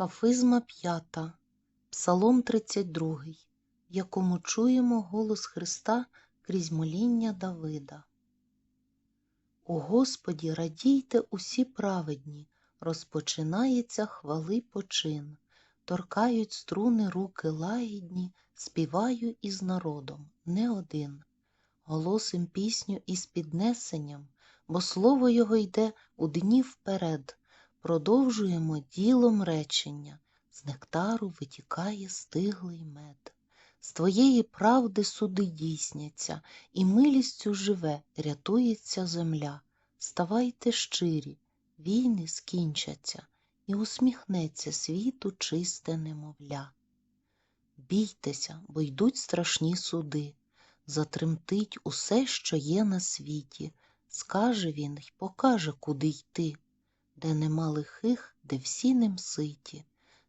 Кафизма п'ята, Псалом 32, в якому чуємо голос Христа крізь моління Давида. У Господі радійте усі праведні, розпочинається хвали почин, торкають струни руки лагідні, співаю із народом, не один. Голосим пісню із піднесенням, бо слово його йде у дні вперед. Продовжуємо ділом речення, з нектару витікає стиглий мед. З твоєї правди суди дійсняться, і милістю живе, рятується земля. Ставайте щирі, війни скінчаться, і усміхнеться світу чисте немовля. Бійтеся, бо йдуть страшні суди, затремтить усе, що є на світі, скаже він й покаже, куди йти де нема лихих, де всі ним ситі.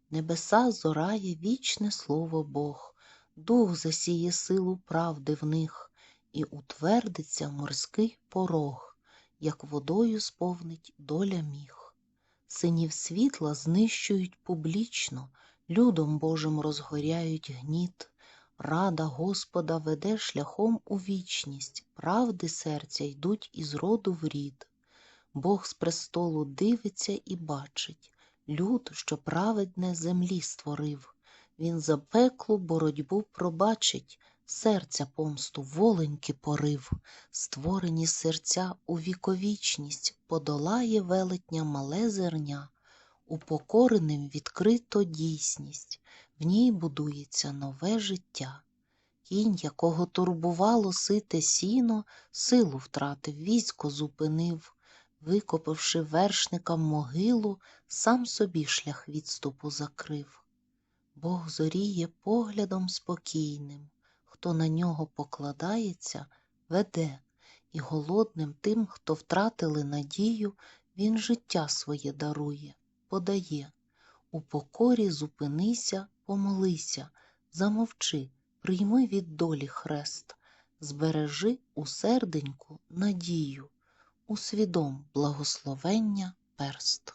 Небеса зорає вічне слово Бог, дух засіє силу правди в них, і утвердиться морський порог, як водою сповнить доля міг. Синів світла знищують публічно, людом Божим розгоряють гніт. Рада Господа веде шляхом у вічність, правди серця йдуть із роду в рід. Бог з престолу дивиться і бачить. Люд, що праведне землі створив. Він за пеклу боротьбу пробачить, серця помсту воленьки порив, створені серця у віковічність, подолає велетня мале зерня, упокореним відкрито дійсність, в ній будується нове життя. Кінь, якого турбувало сите сіно, силу втратив, військо зупинив викопавши вершникам могилу, сам собі шлях відступу закрив. Бог зоріє поглядом спокійним, хто на нього покладається, веде, і голодним тим, хто втратили надію, він життя своє дарує, подає. У покорі зупинися, помолися, замовчи, прийми від долі хрест, збережи у серденьку надію усвідом благословення перст.